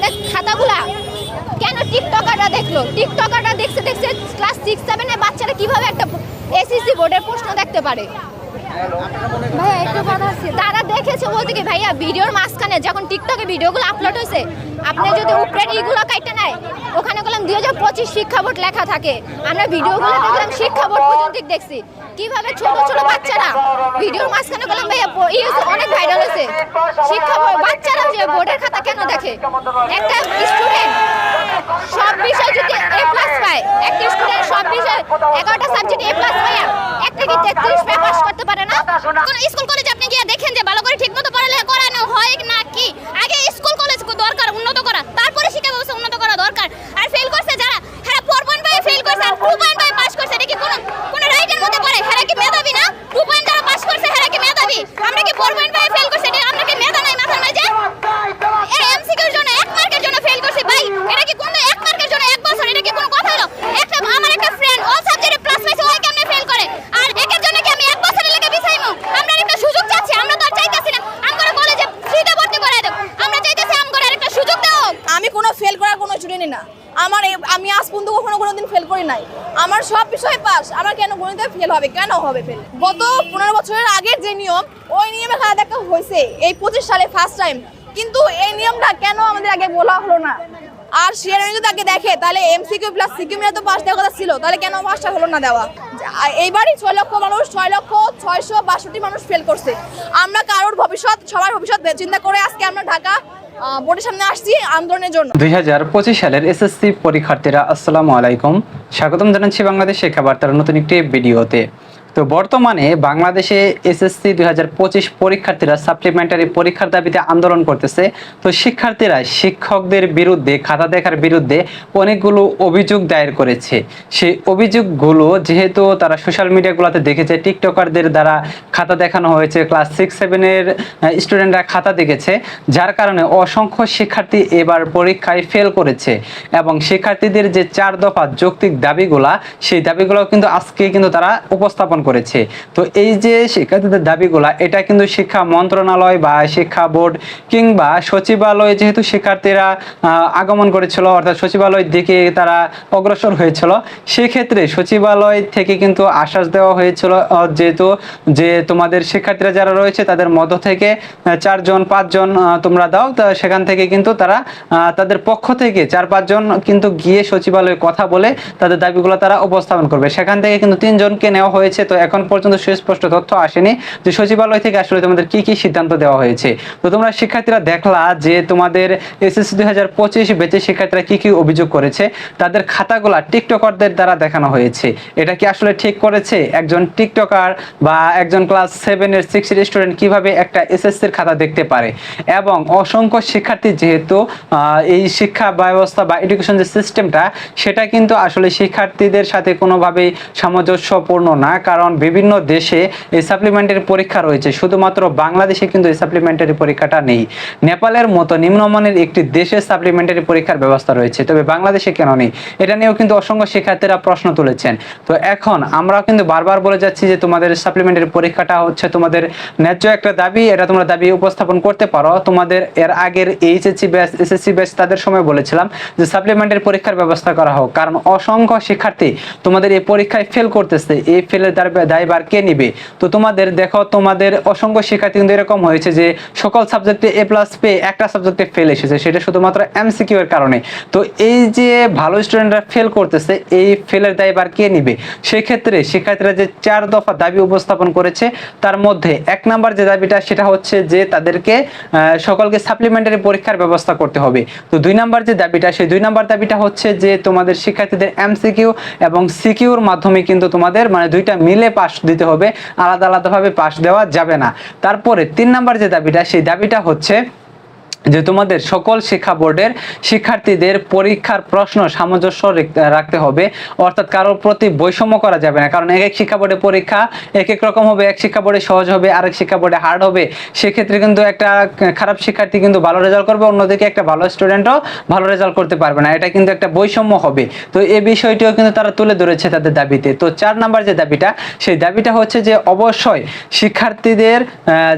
ওদের খাতাগুলা। কেন টিকটকাররা দেখল? টিকটকাররা দেখছে দেখছে ক্লাস সিক্স সেভেনের বাচ্চারা কীভাবে একটা এসিসি বোর্ডের প্রশ্ন দেখতে পারে? ভাইয়া, একটু কথা আছে তারা দেখেছে বলতে কি, ভাইয়া, ভিডিওর মাঝখানে যখন টিকটকে ভিডিওগুলো আপলোড হয়েছে, আপনি যদি উপরের ইগুলো কাটতে নেয়, ওখানে বললাম দুই হাজার পঁচিশ শিক্ষা বোর্ড লেখা থাকে। আমরা ভিডিওগুলো দেখলাম শিক্ষা বোর্ড পর্যন্ত দেখছি। কীভাবে ছোট ছোট বাচ্চারা ভিডিওর মাঝখানে বললাম, ভাইয়া অনেক ভাইরাল হয়েছে। শিক্ষা বাচ্চারা যে বোর্ডের খাতা কেন দেখে? একটা স্টুডেন্ট সব বিষয় যদি এ প্লাস পায় একটা বিষয় এগারোটা সাবজেক্ট আপনি গিয়ে দেখেন ভালো করে ঠিকমতো পড়ালেখা করানো হয় না কি? আগে স্কুল কলেজ দরকার, উন্নত করা তারপরে শিক্ষা ব্যবস্থা উন্নত করা দরকার আর ফেল করছে যারা হ্যাঁ ফোর পয়েন্ট ফাইভ ফেল করছে আর টু পয়েন্ট ফাইভ পাস করছে এটা কি কোনো কোনো রাইটের মধ্যে পড়ে হ্যাঁ কি মেধাবী না টু পয়েন্ট যারা পাস করছে হ্যাঁ কি মেধাবী আমরা কি ফোর পয়েন্ট ফাইভ ফেল করছে এটা আমরা কি মেধা নাই মাথার মাঝে এই এমসিকিউর জন্য এক মার্কের জন্য ফেল করছি ভাই এটা কি কোন এক মার্কের জন্য এক বছর এটা কি কোনো কথা হলো একটা আমার একটা ফ্রেন্ড অল সাবজেক্টে প্লাস পাইছে ওই কেমনে ফেল করে আর একের জন্য কি আমি এক বছরের লেগে বিছাইমু আমরা একটা সুযোগ চাচ্ছি আমরা তো আর চাইতাছি না আমরা কলেজে ফ্রিতে ভর্তি করে দেব আমরা চাইতাছি আমগরে একটা সুযোগ দাও আমি কোনো ফেল করার কোনো স্টুডেন্টই না আমার এই- আজ পর্যন্ত কখনো কোনো দিন ফেল করি নাই। আমার সব বিষয়ে পাস। আমার কেন গণিতে ফেল হবে? কেন হবে ফেল গত পনেরো বছরের আগের যে নিয়ম, ওই নিয়মে খেলা দেখা হয়েছে। এই পঁচিশ সালে ফার্স্ট টাইম কিন্তু এই নিয়মটা কেন আমাদের আগে বলা হলো না? আর শেয়ার যদি আগে দেখে, তাহলে এমসিকিউ প্লাস সিকিউ মিলে তো পাস দেওয়ার কথা ছিল। তাহলে কেন পাসটা হলো না দেওয়া? এইবারই ছয় লক্ষ মানুষ, ছয় লক্ষ ছয়শো বাষট্টি মানুষ ফেল করছে। আমরা কারোর ভবিষ্যৎ, সবার ভবিষ্যৎ চিন্তা করে আজকে আমরা ঢাকা বোর্ডের সামনে আসছি আন্দোলনের জন্য। দুই হাজার পঁচিশ সালের এসএসসি পরীক্ষার্থীরা, আসসালামু আলাইকুম। স্বাগতম জানাচ্ছি বাংলাদেশ শিক্ষা বার্তার নতুন একটি ভিডিওতে। তো বর্তমানে বাংলাদেশে এসএসসি দুই হাজার পঁচিশ পরীক্ষার্থীরা সাপ্লিমেন্টারি পরীক্ষার দাবিতে আন্দোলন করতেছে। তো শিক্ষার্থীরা, শিক্ষকদের বিরুদ্ধে, খাতা দেখার বিরুদ্ধে অনেকগুলো অভিযোগ দায়ের করেছে। সেই অভিযোগগুলো যেহেতু তারা সোশ্যাল মিডিয়াগুলোতে দেখেছে টিকটকারদের দ্বারা খাতা দেখানো হয়েছে ক্লাস সিক্স সেভেনের স্টুডেন্টরা খাতা দেখেছে, যার কারণে অসংখ্য শিক্ষার্থী এবার পরীক্ষায় ফেল করেছে এবং শিক্ষার্থীদের যে চার দফা যৌক্তিক দাবিগুলা, সেই দাবিগুলো কিন্তু আজকে কিন্তু তারা উপস্থাপন করেছে। তো এই যে শিক্ষার্থীদের দাবিগুলা, এটা কিন্তু শিক্ষা মন্ত্রণালয় বা শিক্ষা বোর্ড কিংবা সচিবালয়ে যেহেতু শিক্ষার্থীরা আগমন করেছিল, অর্থাৎ সচিবালয়ের দিকে তারা অগ্রসর হয়েছিল, সেক্ষেত্রে সচিবালয় থেকে কিন্তু আশ্বাস দেওয়া হয়েছিল যেহেতু যে তোমাদের শিক্ষার্থীরা যারা রয়েছে, তাদের মধ্য থেকে চারজন, পাঁচজন তোমরা দাও, তা সেখান থেকে কিন্তু তারা তাদের পক্ষ থেকে চার, পাঁচজন কিন্তু গিয়ে সচিবালয়ে কথা বলে তাদের দাবিগুলো তারা উপস্থাপন করবে। সেখান থেকে কিন্তু তিনজনকে নেওয়া হয়েছে তো এখন পর্যন্ত সুস্পষ্ট তথ্য আসেনি যে সচিবালয় থেকে আসলে তোমাদের কি কি সিদ্ধান্ত দেওয়া হয়েছে। তো তোমরা শিক্ষার্থীরা দেখলা যে তোমাদের এসএসসি দুই হাজার পঁচিশ বেচে শিক্ষার্থীরা কি কি অভিযোগ করেছে, তাদের খাতাগুলা টিকটকারদের দ্বারা দেখানো হয়েছে। এটা কি আসলে ঠিক করেছে? একজন টিকটকার বা একজন ক্লাস সেভেনের সিক্সের স্টুডেন্ট কীভাবে একটা এসএসসির খাতা দেখতে পারে? এবং অসংখ্য শিক্ষার্থী যেহেতু এই শিক্ষা ব্যবস্থা বা এডুকেশন যে সিস্টেমটা সেটা কিন্তু আসলে শিক্ষার্থীদের সাথে কোনোভাবেই সামঞ্জস্যপূর্ণ না। কারণ বিভিন্ন দেশে এই সাপ্লিমেন্টারি পরীক্ষা রয়েছে। শুধুমাত্র বাংলাদেশে কিন্তু এই সাপ্লিমেন্টারি পরীক্ষাটা নেই। নেপালের মতো নিম্নমানের একটি দেশে সাপ্লিমেন্টারি পরীক্ষার ব্যবস্থা রয়েছে। তবে বাংলাদেশে কেন নেই? এটা নিয়েও কিন্তু অসংখ্য শিক্ষার্থীরা প্রশ্ন তুলেছেন। তো এখন আমরা কিন্তু বারবার বলে যাচ্ছি যে তোমাদের সাপ্লিমেন্টারি পরীক্ষাটা হচ্ছে তোমাদের ন্যায্য একটা দাবি। এটা তোমরা দাবি উপস্থাপন করতে পারো। তোমাদের এর আগের এইচএসসি ব্যাচ, এসএসসি ব্যাচ তাদের সময় বলেছিলাম যে সাপ্লিমেন্টারি পরীক্ষার ব্যবস্থা করা হোক। কারণ অসংখ্য শিক্ষার্থী তোমাদের এই পরীক্ষায় ফেল করতেছে। এই ফেলের দায়বার কে নিবে? তো তোমাদের, দেখো তোমাদের অসংখ্য শিক্ষার্থী এরকম হয়েছে যে সকল সাবজেক্টে এ প্লাস পেয়ে একটা সাবজেক্টে ফেল এসেছে। সেটা শুধুমাত্র এমসিকিউ এর কারণে। তো এই যে ভালো স্টুডেন্টরা ফেল করতেছে, এই ফেলের দায়বার কে নিবে? সেক্ষেত্রে শিক্ষার্থীরা যে চার দফা দাবি উপস্থাপন করেছে, তার মধ্যে এক নাম্বার যে দাবিটা, সেটা হচ্ছে যে তাদেরকে সকলকে সাপ্লিমেন্টারি পরীক্ষার ব্যবস্থা করতে হবে। তো দুই নাম্বার যে দাবিটা, সেই দুই নাম্বার দাবিটা হচ্ছে যে তোমাদের শিক্ষার্থীদের এমসিকিউ এবং সিকিউর মাধ্যমে কিন্তু তোমাদের মানে দুইটা মিলে পাস দিতে হবে, আলাদা আলাদাভাবে পাশ দেওয়া যাবে না। তারপরে তিন নাম্বার যে দাবিটা, সেই দাবিটা হচ্ছে যে তোমাদের সকল শিক্ষা বোর্ডের শিক্ষার্থীদের পরীক্ষার প্রশ্ন সামঞ্জস্য রাখতে হবে। অর্থাৎ কারোর প্রতি বৈষম্য করা যাবে না। কারণ এক এক শিক্ষা বোর্ডের পরীক্ষা এক এক রকম হবে, এক শিক্ষা বোর্ডে সহজ হবে, আরেক শিক্ষা বোর্ডে হার্ড হবে। সেক্ষেত্রে কিন্তু একটা খারাপ শিক্ষার্থী কিন্তু ভালো রেজাল্ট করবে, অন্যদিকে একটা ভালো স্টুডেন্টও ভালো রেজাল্ট করতে পারবে না। এটা কিন্তু একটা বৈষম্য হবে। তো এই বিষয়টিও কিন্তু তারা তুলে ধরেছে তাদের দাবিতে। তো চার নাম্বার যে দাবিটা, সেই দাবিটা হচ্ছে যে অবশ্যই শিক্ষার্থীদের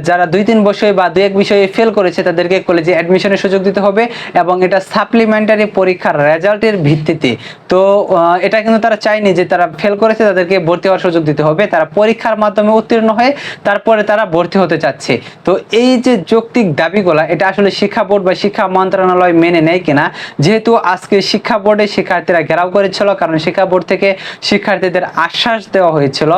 যারা দুই তিন বছরে বা দুই এক বিষয়ে ফেল করেছে তাদেরকে কলেজে যে অ্যাডমিশনের সুযোগ দিতে হবে এবং এটা সাপ্লিমেন্টারি পরীক্ষার রেজাল্টের ভিত্তিতে। তো এটা কিন্তু তারা চায়নি যে তারা ফেল করেছে, তাদেরকে ভর্তি হওয়ার সুযোগ দিতে হবে। তারা পরীক্ষার মাধ্যমে উত্তীর্ণ হয়ে তারপরে তারা ভর্তি হতে চাচ্ছে। তো, এই যে যৌক্তিক দাবিগুলা, এটা আসলে শিক্ষা বোর্ড বা শিক্ষা মন্ত্রণালয় মেনে নেয় কিনা? যেহেতু আজকে শিক্ষা বোর্ডে শিক্ষার্থীরা ঘেরাও করেছিল, কারণ শিক্ষা বোর্ড থেকে শিক্ষার্থীদের আশ্বাস দেওয়া হয়েছিল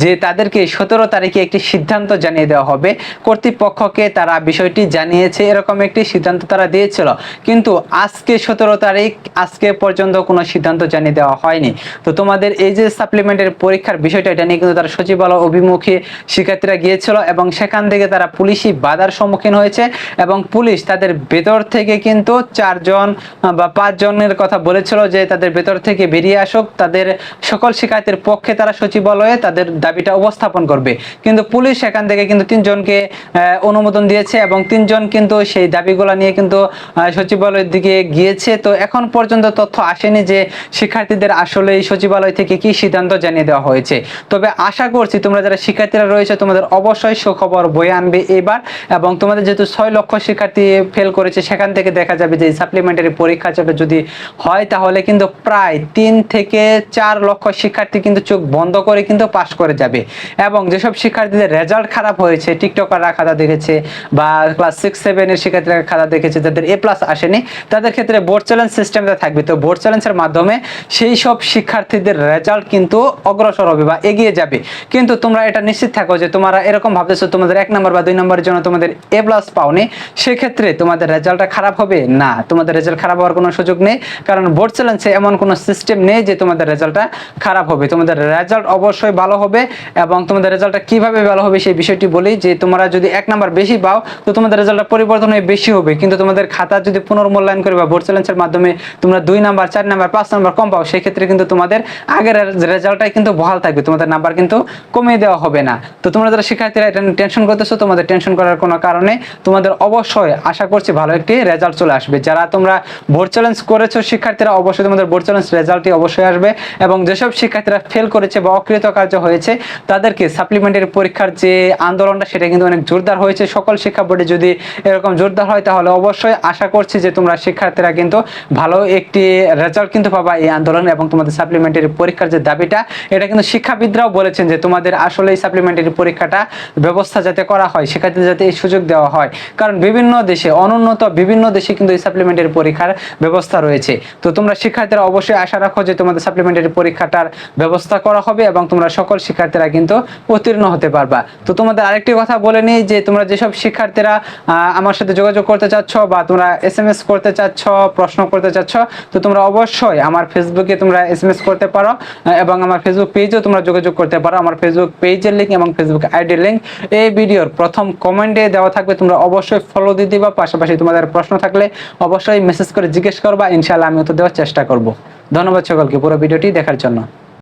যে তাদেরকে সতেরো তারিখে একটি সিদ্ধান্ত জানিয়ে দেওয়া হবে। কর্তৃপক্ষকে তারা বিষয়টি জানিয়েছে। এরকম একটি সিদ্ধান্ত তারা দিয়েছিল। কিন্তু আজকে সতেরো তারিখ, আজকে পর্যন্ত কোনো সিদ্ধান্ত জানিয়ে দেওয়া হয়নি। তো তোমাদের এই যে সাপ্লিমেন্টের পরীক্ষার বিষয়টা, এটা নিয়ে কিন্তু তারা সচিবালয় অভিমুখী শিক্ষার্থীরা গিয়েছিল এবং সেখান থেকে তারা পুলিশি বাধার সম্মুখীন হয়েছে এবং পুলিশ তাদের ভেতর থেকে কিন্তু চারজন বা পাঁচজনের কথা বলেছিল যে তাদের ভেতর থেকে বেরিয়ে আসুক। তাদের সকল শিক্ষার্থীর পক্ষে তারা সচিবালয়ে তাদের দাবিটা উপস্থাপন করবে। কিন্তু পুলিশ সেখান থেকে কিন্তু তিনজনকে অনুমোদন দিয়েছে এবং তিনজন কিন্তু সেই দাবিগুলো নিয়ে কিন্তু সচিবালয়ের দিকে গিয়েছে। তো এখন পর্যন্ত তথ্য আসেনি যে শিক্ষার্থীদের আসলে এই সচিবালয় থেকে কি সিদ্ধান্ত জানিয়ে দেওয়া হয়েছে। তবে আশা করছি তোমরা যারা শিক্ষার্থীরা রয়েছে, তোমাদের অবশ্যই সুখবর বয়ে আনবে এবার। এবং তোমাদের যেহেতু ছয় লক্ষ শিক্ষার্থী ফেল করেছে, সেখান থেকে দেখা যাবে যে সাপ্লিমেন্টারি পরীক্ষা যেটা যদি হয়, তাহলে কিন্তু প্রায় তিন থেকে চার লক্ষ শিক্ষার্থী কিন্তু চোখ বন্ধ করে কিন্তু পাশ করে যাবে। এবং যেসব শিক্ষার্থীদের রেজাল্ট খারাপ হয়েছে টিকটকাররা খাতা দেখেছে বা ক্লাস সিক্স সেভেনের শিক্ষার্থীরা খাতা দেখেছে যাদের এ প্লাস আসেনি, তাদের ক্ষেত্রে বোর্ড চ্যালেঞ্জ সিস্টেমটা থাকবে। তো বোর্ড চ্যালেঞ্জের মাধ্যমে সেই সব শিক্ষার্থীদের রেজাল্ট কিন্তু অগ্রসর হবে বা এগিয়ে যাবে। কিন্তু তোমরা এটা নিশ্চিত থাকো যে তোমরা এরকম ভাবতেছো, তোমাদের এক নম্বর বা দুই নম্বরের জন্য তোমাদের এ প্লাস পাওনি, সেক্ষেত্রে তোমাদের রেজাল্টটা খারাপ হবে? না, তোমাদের রেজাল্ট খারাপ হওয়ার কোনো সুযোগ নেই। কারণ বোর্ড চ্যালেঞ্জে এমন কোনো সিস্টেম নেই যে তোমাদের রেজাল্টটা খারাপ হবে। তোমাদের রেজাল্ট অবশ্যই ভালো হবে এবং তোমাদের রেজাল্টটা কীভাবে ভালো হবে সেই বিষয়টি বলি যে তোমরা যদি এক নাম্বার বেশি পাও, তো তোমাদের রেজাল্টটা পরিবর্তন হয়ে বেশি হবে, কিন্তু তোমাদের খাতা যদি পুনর্মূল্যায়ন করে বা বোর্ড চ্যালেঞ্জের মাধ্যমে তোমরা দুই নাম্বার, চার নাম্বার, পাঁচ নাম্বার কম পাও, সেক্ষেত্রে কিন্তু তোমাদের আগের রেজাল্টটাই কিন্তু বহাল থাকবে, তোমাদের নাম্বার কিন্তু কমিয়ে দেওয়া হবে না। তো তোমরা যারা শিক্ষার্থীরা এটা টেনশন করতেছো, তোমাদের টেনশন করার কোনো কারণে তোমাদের অবশ্যই আশা করছি ভালো একটি রেজাল্ট চলে আসবে। যারা তোমরা বোর্ড চ্যালেঞ্জ করেছ, শিক্ষার্থীরা অবশ্যই তোমাদের বোর্ড চ্যালেঞ্জ রেজাল্টটি অবশ্যই আসবে এবং যেসব শিক্ষার্থীরা ফেল করেছে বা অকৃতকার্য হয়েছে, তাদেরকে সাপ্লিমেন্টারি পরীক্ষার যে আন্দোলনটা, সেটা কিন্তু অনেক জোরদার হয়েছে। সকল শিক্ষা বোর্ডে যদি এরকম জোরদার হয় তাহলে অবশ্যই আশা করছি যে তোমরা শিক্ষার্থীরা কিন্তু ভালো একটি রেজাল্ট কিন্তু পাবা এই আন্দোলন এবং তোমাদের সাপ্লিমেন্টারি পরীক্ষার যে দাবিটা, এটা কিন্তু শিক্ষাবিদরাও বলেছেন যে তোমাদের আসলে এই সাপ্লিমেন্টারি পরীক্ষাটা ব্যবস্থা যাতে করা হয়, শিক্ষার্থীদের যাতে এই সুযোগ দেওয়া হয়। কারণ বিভিন্ন দেশে, অনুন্নত বিভিন্ন দেশে কিন্তু এই সাপ্লিমেন্টারি পরীক্ষার ব্যবস্থা রয়েছে। তো তোমরা শিক্ষার্থীরা অবশ্যই আশা রাখো যে তোমাদের সাপ্লিমেন্টারি পরীক্ষাটার ব্যবস্থা করা হবে এবং তোমরা সকল শিক্ষার্থীরা কিন্তু উত্তীর্ণ হতে পারবা। তো তোমাদের আরেকটি কথা বলে নিই যে তোমরা যেসব শিক্ষার্থীরা আমার সাথে যোগাযোগ করতে চাচ্ছ বা তোমরা এস এম এস করতে চাচ্ছ, প্রশ্ন করতে চাচ্ছ, তো তোমরা অবশ্যই আমার ফেসবুকে তোমরা এস এম এস করতে পারো এবং আমার ফেসবুক পেজেও তোমরা যোগাযোগ করতে পারো। আমার ফেসবুক পেজের লিঙ্ক এবং ফেসবুক আইডির লিঙ্ক এই ভিডিওর প্রথম কমেন্টে দেওয়া থাকবে। তোমরা অবশ্যই ফলো দিয়ে দিবা। পাশাপাশি তোমাদের প্রশ্ন থাকলে অবশ্যই মেসেজ করে জিজ্ঞেস করবা। ইনশাআল্লাহ আমি উত্তর দেওয়ার চেষ্টা করব। ধন্যবাদ সকলকে পুরো ভিডিওটি দেখার জন্য।